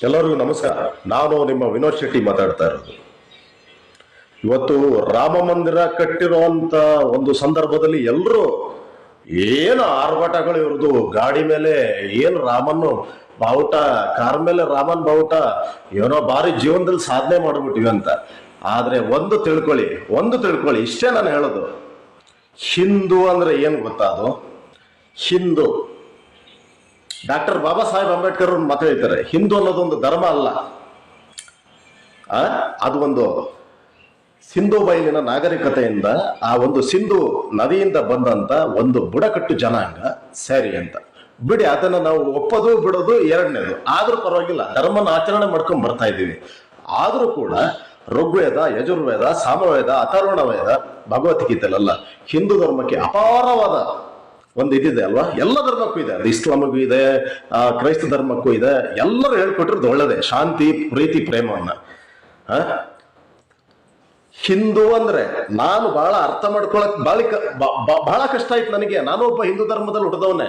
ಎಲ್ಲರಿಗೂ ನಮಸ್ಕಾರ. ನಾನು ನಿಮ್ಮ ವಿನೋದ್ ಶೆಟ್ಟಿ ಮಾತಾಡ್ತಾ ಇರೋದು. ಇವತ್ತು ರಾಮ ಮಂದಿರ ಕಟ್ಟಿರುವಂತ ಒಂದು ಸಂದರ್ಭದಲ್ಲಿ ಎಲ್ಲರೂ ಏನು ಆರ್ಭಟಗಳು ಇವ್ರದ್ದು ಗಾಡಿ ಮೇಲೆ ಏನು ರಾಮನ್ನು ಬಾವುಟ, ಕಾರ್ ಮೇಲೆ ರಾಮನ್ ಬಾವುಟ, ಏನೋ ಬಾರಿ ಜೀವನದಲ್ಲಿ ಸಾಧನೆ ಮಾಡ್ಬಿಟ್ಟಿವಿ ಅಂತ. ಆದ್ರೆ ಒಂದು ತಿಳ್ಕೊಳ್ಳಿ ಒಂದು ತಿಳ್ಕೊಳ್ಳಿ, ಇಷ್ಟೇ ನಾನು ಹೇಳೋದು. ಹಿಂದೂ ಅಂದ್ರೆ ಏನು ಗೊತ್ತಾ ಅದು? ಹಿಂದೂ. ಡಾಕ್ಟರ್ ಬಾಬಾ ಸಾಹೇಬ್ ಅಂಬೇಡ್ಕರ್ ಅವ್ರು ಮಾತಾಡ್ತಾರೆ ಹಿಂದೂ ಅನ್ನೋದೊಂದು ಧರ್ಮ ಅಲ್ಲ. ಅದು ಒಂದು ಸಿಂಧು ಬಯಲಿನ ನಾಗರಿಕತೆಯಿಂದ ಆ ಒಂದು ಸಿಂಧು ನದಿಯಿಂದ ಬಂದಂತ ಒಂದು ಬುಡಕಟ್ಟು ಜನಾಂಗ ಸರಿ ಅಂತ. ಬಿಡಿ, ಅದನ್ನ ನಾವು ಒಪ್ಪೋದು, ಬಿಡೋದು ಎರಡನೇದು. ಆದ್ರೂ ಪರವಾಗಿಲ್ಲ, ಧರ್ಮನ ಆಚರಣೆ ಮಾಡ್ಕೊಂಡು ಬರ್ತಾ ಇದ್ದೀವಿ. ಆದ್ರೂ ಕೂಡ ಋಗ್ವೇದ, ಯಜುರ್ವೇದ, ಸಾಮವೇದ ಅಥರ್ವಣ ವೇದ ಭಗವದ್ಗೀತೆಲೆಲ್ಲ ಹಿಂದೂ ಧರ್ಮಕ್ಕೆ ಅಪಾರವಾದ ಒಂದು ಇದಿದೆ ಅಲ್ವಾ? ಎಲ್ಲ ಧರ್ಮಕ್ಕೂ ಇದೆ. ಅದು ಇಸ್ಲಾಮಿಗೂ ಇದೆ ಕ್ರೈಸ್ತ ಧರ್ಮಕ್ಕೂ ಇದೆ. ಎಲ್ಲರೂ ಹೇಳ್ಕೊಟ್ಟಿರೋದು ಒಳ್ಳೇದೇ. ಶಾಂತಿ, ಪ್ರೀತಿ, ಪ್ರೇಮವನ್ನ? ಹಿಂದೂ ಅಂದ್ರೆ ನಾನು ಬಹಳ ಅರ್ಥ ಮಾಡ್ಕೊಳಕ್ ಬಾಳಿಕ ಬಹಳ ಕಷ್ಟ ಆಯ್ತು ನನಗೆ. ನಾನು ಒಬ್ಬ ಹಿಂದೂ ಧರ್ಮದಲ್ಲಿ ಹುಟ್ಟಿದವನೇ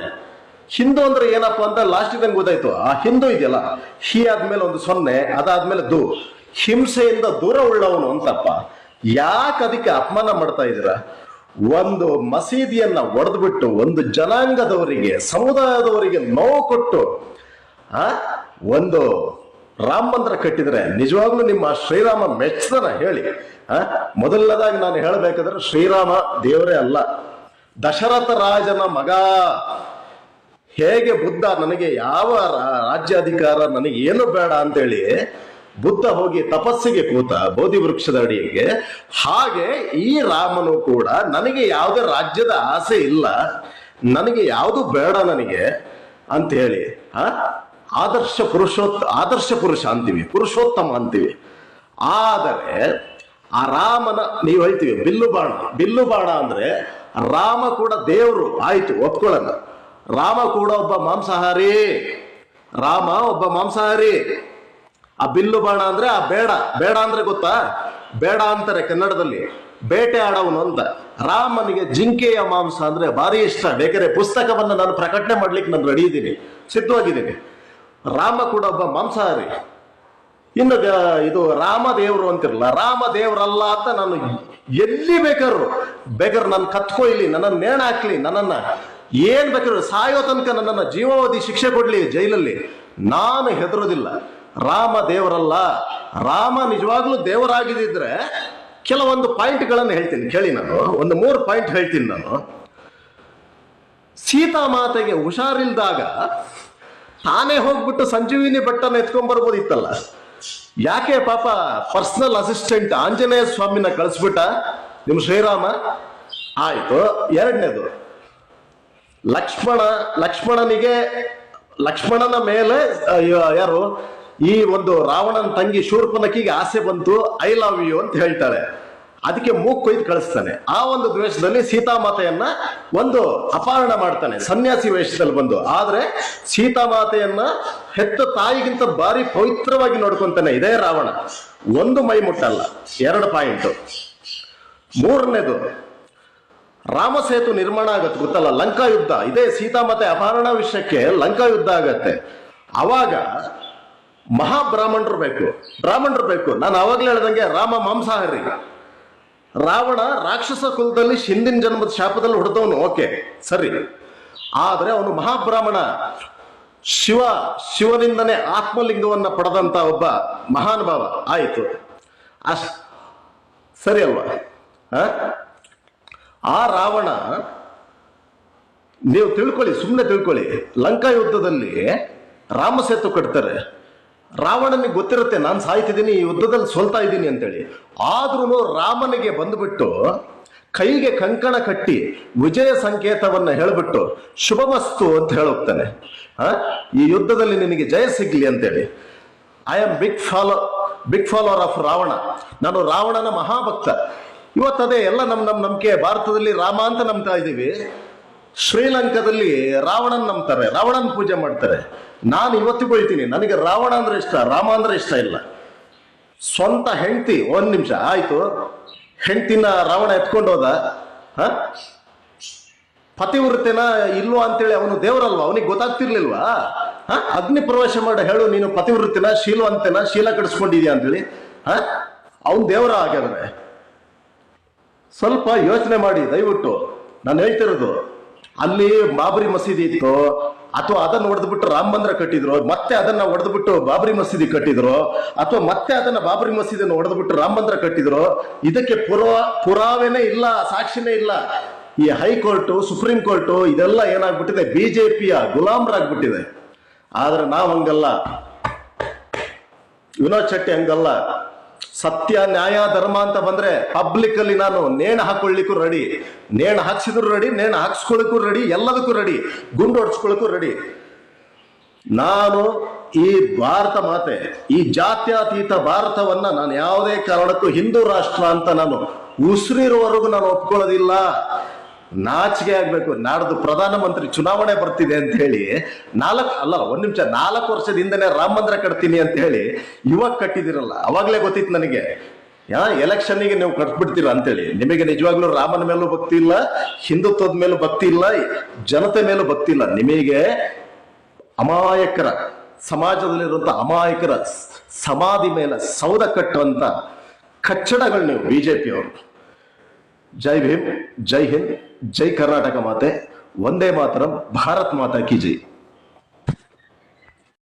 ಹಿಂದೂ ಅಂದ್ರೆ ಏನಪ್ಪ ಅಂತ ಲಾಸ್ಟ್ ನಂಗೆ ಗೊತ್ತಾಯ್ತು ಆ ಹಿಂದೂ ಇದೆಯಲ್ಲ, ಹಿ ಆದ್ಮೇಲೆ ಒಂದು ಸೊನ್ನೆ, ಅದಾದ್ಮೇಲೆ ದು. ಹಿಂಸೆಯಿಂದ ದೂರ ಉಳ್ಳವನು ಅಂತಪ್ಪ. ಯಾಕೆ ಅದಕ್ಕೆ ಅಪಮಾನ ಮಾಡ್ತಾ ಇದ್ದೀರಾ? ಒಂದು ಮಸೀದಿಯನ್ನ ಒಡೆದ್ಬಿಟ್ಟು, ಒಂದು ಜನಾಂಗದವರಿಗೆ, ಸಮುದಾಯದವರಿಗೆ ನೋವು ಕೊಟ್ಟು, ಆ, ಒಂದು ರಾಮ ಮಂದಿರ ಕಟ್ಟಿದ್ರೆ, ನಿಜವಾಗ್ಲೂ ನಿಮ್ಮ ಶ್ರೀರಾಮ ಮೆಚ್ಚದನ ಹೇಳಿ, ಆ, ಮೊದಲನೇದಾಗಿ ನಾನು ಹೇಳಬೇಕಾದ್ರೆ ಶ್ರೀರಾಮ ದೇವರೇ ಅಲ್ಲ. ದಶರಥ ರಾಜನ ಮಗ. ಹೇಗೆ ಬುದ್ಧ, ನನಗೆ ಯಾವ ರಾಜ್ಯಾಧಿಕಾರ ನನಗೆ ಏನು ಬೇಡ ಅಂತೇಳಿ ಬುದ್ಧ ಹೋಗಿ ತಪಸ್ಸಿಗೆ ಕೂತ ಬೋಧಿ ವೃಕ್ಷದ ಅಡಿಗೆ, ಹಾಗೆ ಈ ರಾಮನು ಕೂಡ ನನಗೆ ಯಾವುದೇ ರಾಜ್ಯದ ಆಸೆ ಇಲ್ಲ, ನನಗೆ ಯಾವುದು ಬೇಡ ನನಗೆ ಅಂತ ಹೇಳಿ, ಆ, ಆದರ್ಶ ಪುರುಷೋತ್, ಆದರ್ಶ ಪುರುಷ ಅಂತೀವಿ, ಪುರುಷೋತ್ತಮ ಅಂತೀವಿ. ಆದರೆ ಆ ರಾಮನ, ನೀವು ಹೇಳ್ತೀವಿ, ಬಿಲ್ಲು ಬಾಣ ಬಿಲ್ಲು ಬಾಣ ಅಂದ್ರೆ ರಾಮ ಕೂಡ ದೇವರು, ಆಯ್ತು, ಒಪ್ಕೊಳ್ಳೋಣ. ರಾಮ ಕೂಡ ಒಬ್ಬ ಮಾಂಸಾಹಾರಿ, ರಾಮ ಒಬ್ಬ ಮಾಂಸಾಹಾರಿ. ಆ ಬಿಲ್ಲು ಬಾಣ ಅಂದ್ರೆ ಆ ಬೇಡ ಬೇಡ ಅಂದ್ರೆ ಗೊತ್ತಾ? ಬೇಡ ಅಂತಾರೆ ಕನ್ನಡದಲ್ಲಿ. ಬೇಟೆ ಆಡವನು ಅಂತ. ರಾಮನಿಗೆ ಜಿಂಕೆಯ ಮಾಂಸ ಅಂದ್ರೆ ಭಾರಿ ಇಷ್ಟ. ಬೇಕಾದ್ರೆ ಪುಸ್ತಕವನ್ನು ನಾನು ಪ್ರಕಟಣೆ ಮಾಡ್ಲಿಕ್ಕೆ ನಾನು ರೆಡಿ ಇದ್ದೀನಿ. ಸಿದ್ಧವಾಗಿದ್ದೀನಿ. ರಾಮ ಕೂಡ ಒಬ್ಬ ಮಾಂಸಾಹಾರಿ. ಇನ್ನು ಇದು ರಾಮ ದೇವರು ಅಂತಿರಲ್ಲ ರಾಮ ದೇವರಲ್ಲ ಅಂತ ನಾನು ಎಲ್ಲಿ ಬೇಕಾದ್ರು ಬೇಕಾದ್ರೆ ನನ್ನ ಕತ್ಕೊಯ್ಲಿ ನನ್ನನ್ನು ನೇಣ ಹಾಕ್ಲಿ ನನ್ನನ್ನು ಏನ್ ಬೇಕಾದ್ರು ಸಾಯೋ ತನಕ ನನ್ನನ್ನು ಜೀವಾವಧಿ ಶಿಕ್ಷೆ ಕೊಡ್ಲಿ ಜೈಲಲ್ಲಿ. ನಾನು ಹೆದರೋದಿಲ್ಲ. ರಾಮ ದೇವರಲ್ಲ, ರಾಮ ನಿಜವಾಗ್ಲೂ ದೇವರಾಗಿದ್ದಿದ್ರೆ ಕೆಲವೊಂದು ಪಾಯಿಂಟ್ಗಳನ್ನು ಹೇಳ್ತೀನಿ. ಕೇಳಿ ನಾನು. ಒಂದು ಮೂರು ಪಾಯಿಂಟ್ ಹೇಳ್ತೀನಿ ನಾನು. ಸೀತಾ ಮಾತೆಗೆ ಹುಷಾರಿಲ್ದಾಗ ತಾನೇ ಹೋಗ್ಬಿಟ್ಟು ಸಂಜೀವಿನಿ ಬೆಟ್ಟನ ಎತ್ಕೊಂಡ್ ಬರ್ಬೋದಿತ್ತಲ್ಲ. ಯಾಕೆ ಪಾಪ ಪರ್ಸನಲ್ ಅಸಿಸ್ಟೆಂಟ್ ಆಂಜನೇಯ ಸ್ವಾಮಿನ ಕಳಿಸ್ಬಿಟ್ಟ? ನಿಮ್ಮ ಶ್ರೀರಾಮ? ಆಯಿತು. ಎರಡನೇದು. ಲಕ್ಷ್ಮಣ, ಲಕ್ಷ್ಮಣನಿಗೆ, ಲಕ್ಷ್ಮಣನ ಮೇಲೆ ಯಾರು? ಈ ಒಂದು ರಾವಣನ ತಂಗಿ ಶೂರ್ಪನಕಿಗೆ ಆಸೆ ಬಂತು ಐ ಲವ್ ಯು ಅಂತ ಹೇಳ್ತಾಳೆ. ಅದಕ್ಕೆ ಮೂಗ್ ಕೊಯ್ದು ಕಳಿಸ್ತಾನೆ. ಆ ಒಂದು ದ್ವೇಷದಲ್ಲಿ ಸೀತಾಮಾತೆಯನ್ನ ಒಂದು ಅಪಹರಣ ಮಾಡ್ತಾನೆ. ಸನ್ಯಾಸಿ ವೇಷದಲ್ಲಿ ಬಂದು. ಆದ್ರೆ ಸೀತಾಮಾತೆಯನ್ನ ಹೆತ್ತ ತಾಯಿಗಿಂತ ಬಾರಿ ಪವಿತ್ರವಾಗಿ ನೋಡ್ಕೊಂತಾನೆ ಇದೇ ರಾವಣ. ಒಂದು ಮೈ ಮುಟ್ಟಲ್ಲ, ಎರಡು ಪಾಯಿಂಟ್. ಮೂರನೇದು, ರಾಮ ಸೇತು ನಿರ್ಮಾಣ ಆಗತ್ತೆ. ಗೊತ್ತಲ್ಲ ಲಂಕಾ ಯುದ್ಧ ಇದೇ ಸೀತಾಮಾತೆ ಅಪಹರಣ ವಿಷಯಕ್ಕೆ ಲಂಕಾ ಯುದ್ಧ ಆಗತ್ತೆ. ಅವಾಗ ಮಹಾಬ್ರಾಹ್ಮಣರು ಬೇಕು. ಬ್ರಾಹ್ಮಣರು ಬೇಕು. ನಾನು ಅವಾಗ್ಲೇ ಹೇಳ್ದಂಗೆ ರಾಮ ಮಾಂಸಾಹಾರಿ ರಾವಣ ರಾಕ್ಷಸ ಕುಲದಲ್ಲಿ ಹಿಂದಿನ ಜನ್ಮದ ಶಾಪದಲ್ಲಿ ಹೊಡೆದವನು. ಓಕೆ, ಸರಿ. ಆದ್ರೆ ಅವನು ಮಹಾಬ್ರಾಹ್ಮಣ. ಶಿವ, ಶಿವನಿಂದನೇ ಆತ್ಮಲಿಂಗವನ್ನ ಪಡೆದಂತ ಒಬ್ಬ ಮಹಾನುಭಾವ. ಆಯಿತು. ಅಷ್ಟ ಸರಿ ಅಲ್ವಾ? ಆ? ರಾವಣ, ನೀವು ತಿಳ್ಕೊಳ್ಳಿ ಸುಮ್ಮನೆ ತಿಳ್ಕೊಳ್ಳಿ. ಲಂಕಾ ಯುದ್ಧದಲ್ಲಿ ರಾಮ ಸೇತು ಕಟ್ತಾರೆ. ರಾವಣನಿಗೆ ಗೊತ್ತಿರುತ್ತೆ, ನಾನು ಸಾಯ್ತಿದ್ದೀನಿ, ಈ ಯುದ್ಧದಲ್ಲಿ ಸೋಲ್ತಾ ಇದ್ದೀನಿ ಅಂತೇಳಿ. ಆದ್ರೂ ರಾಮನಿಗೆ ಬಂದುಬಿಟ್ಟು ಕೈಗೆ ಕಂಕಣ ಕಟ್ಟಿ ವಿಜಯ ಸಂಕೇತವನ್ನ ಹೇಳ್ಬಿಟ್ಟು, ಶುಭಮಸ್ತು ಅಂತ ಹೇಳೋಗ್ತಾನೆ? ಈ ಯುದ್ಧದಲ್ಲಿ ನಿನಗೆ ಜಯ ಸಿಗ್ಲಿ ಅಂತೇಳಿ. I am big follow big follower of Ravana. ನಾನು ರಾವಣನ ಮಹಾಭಕ್ತ. ಇವತ್ತದೇ ಎಲ್ಲ ನಮ್ಮ ನಮ್ಮ ನಂಬಿಕೆ ಭಾರತದಲ್ಲಿ ರಾಮ ಅಂತ ನಂಬ್ತಾ ಇದ್ದೀವಿ ಶ್ರೀಲಂಕಾದಲ್ಲಿ ರಾವಣನ್ ನಂಬ್ತಾರೆ, ರಾವಣನ್ ಪೂಜೆ ಮಾಡ್ತಾರೆ. ನಾನು ಇವತ್ತು ಬೆಳಿತೀನಿ ನನಗೆ ರಾವಣ ಅಂದ್ರೆ ಇಷ್ಟ, ರಾಮ ಅಂದ್ರೆ ಇಷ್ಟ ಇಲ್ಲ. ಸ್ವಂತ ಹೆಂಡತಿ, ಒಂದ್ ನಿಮಿಷ, ಆಯ್ತು. ಹೆಂಡತಿನ ರಾವಣ ಎತ್ಕೊಂಡು ಹೋದ, ಹ? ಪತಿವೃತ್ತೆನ ಇಲ್ವಾ ಅಂತೇಳಿ ಅವನು ದೇವರಲ್ವಾ? ಅವನಿಗೆ ಗೊತ್ತಾಗ್ತಿರ್ಲಿಲ್ವಾ? ಅಗ್ನಿ ಪ್ರವೇಶ ಮಾಡಿ, ಹೇಳು, ನೀನು ಪತಿವೃತ್ತಿನ ಶೀಲವಂತೆನ, ಶೀಲ ಕಡಿಸ್ಕೊಂಡಿದ್ಯಾ ಅಂತೇಳಿ, ಹ? ಅವನ್ ದೇವರ ಹಾಗಾದ್ರೆ ಸ್ವಲ್ಪ ಯೋಚನೆ ಮಾಡಿ, ದಯವಿಟ್ಟು. ನಾನು ಹೇಳ್ತಿರೋದು ಅಲ್ಲಿ ಬಾಬರಿ ಮಸೀದಿ ಇತ್ತು. ಅಥವಾ ಅದನ್ನ ಹೊಡೆದ್ಬಿಟ್ಟು ರಾಮ ಮಂದಿರ ಕಟ್ಟಿದ್ರು, ಮತ್ತೆ ಅದನ್ನ ಹೊಡೆದ್ಬಿಟ್ಟು ಬಾಬರಿ ಮಸೀದಿ ಕಟ್ಟಿದ್ರು, ಅಥವಾ ಮತ್ತೆ ಅದನ್ನ ಬಾಬರಿ ಮಸೀದಿಯನ್ನು ಹೊಡೆದ್ಬಿಟ್ಟು ರಾಮ ಮಂದಿರ ಕಟ್ಟಿದ್ರು. ಇದಕ್ಕೆ ಪುರಾ, ಪುರಾವೆನೇ ಇಲ್ಲ, ಸಾಕ್ಷಿನೇ ಇಲ್ಲ. ಈ ಹೈಕೋರ್ಟು, ಸುಪ್ರೀಂ ಕೋರ್ಟು ಇದೆಲ್ಲ ಏನಾಗ್ಬಿಟ್ಟಿದೆ? ಬಿಜೆಪಿಯ ಗುಲಾಮರಾಗ್ಬಿಟ್ಟಿದೆ. ಆದ್ರೆ ನಾವು ಹಂಗಲ್ಲ. ವಿನೋದ್ ಶೆಟ್ಟಿ ಹಂಗಲ್ಲ. ಸತ್ಯ, ನ್ಯಾಯ, ಧರ್ಮ ಅಂತ ಬಂದ್ರೆ ಪಬ್ಲಿಕ್ ಅಲ್ಲಿ ನಾನು ನೇಣ ಹಾಕೊಳ್ಳಿಕ್ಕೂ ರೆಡಿ ನೇಣ ಹಾಕ್ಸಿದ್ರು ರೆಡಿ ನೇಣ ಹಾಕ್ಸ್ಕೊಳ್ಳಿಕ್ಕೂ ರೆಡಿ ಎಲ್ಲದಕ್ಕೂ ರೆಡಿ ಗುಂಡು ಹೊಡ್ಸ್ಕೊಳ್ಳಿಕ್ಕೂ ರೆಡಿ ನಾನು ಈ ಭಾರತ ಮಾತೆ, ಈ ಜಾತ್ಯತೀತ ಭಾರತವನ್ನ ನಾನು ಯಾವುದೇ ಕಾರಣಕ್ಕೂ ಹಿಂದೂ ರಾಷ್ಟ್ರ ಅಂತ ನಾನು ಉಸಿರಿರುವವರೆಗೂ ನಾನು ಒಪ್ಕೊಳ್ಳೋದಿಲ್ಲ. ನಾಚಿಕೆ ಆಗ್ಬೇಕು. ನಾಡ್ದು ಪ್ರಧಾನಮಂತ್ರಿ ಚುನಾವಣೆ ಬರ್ತಿದೆ ಅಂತ ಹೇಳಿ, ನಾಲ್ಕು ಅಲ್ಲ, ಒಂದ್ ನಿಮಿಷ, ನಾಲ್ಕು ವರ್ಷದ ಹಿಂದೆನೆ ರಾಮ ಮಂದಿರ ಕಟ್ತೀನಿ ಅಂತ ಹೇಳಿ ಇವಾಗ ಕಟ್ಟಿದಿರಲ್ಲ. ಅವಾಗ್ಲೇ ಗೊತ್ತಿತ್ತು ನನಗೆ. ಯಾ ಎಲೆಕ್ಷನ್ಗೆ ನೀವು ಕಟ್ಬಿಡ್ತೀರಾ ಅಂತೇಳಿ ನಿಮಗೆ ನಿಜವಾಗ್ಲೂ ರಾಮನ ಮೇಲೂ ಭಕ್ತಿ ಇಲ್ಲ, ಹಿಂದುತ್ವದ ಮೇಲೂ ಭಕ್ತಿ ಇಲ್ಲ, ಜನತೆ ಮೇಲೂ ಭಕ್ತಿ ಇಲ್ಲ. ನಿಮಗೆ ಅಮಾಯಕರ, ಸಮಾಜದಲ್ಲಿರುವಂತ ಅಮಾಯಕರ ಸಮಾಧಿ ಮೇಲೆ ಸೌದ ಕಟ್ಟುವಂತ ಕಚ್ಚಡಗಳು ನೀವು ಬಿಜೆಪಿ ಅವರು ಜೈ ಭೀಮ್ ಜೈ ಹಿಂದ್ ಜೈ ಕರ್ನಾಟಕ ಮಾತೆ ಒಂದೇ ಮಾತರಂ ಭಾರತ್ ಮಾತಾ ಕಿ ಜೈ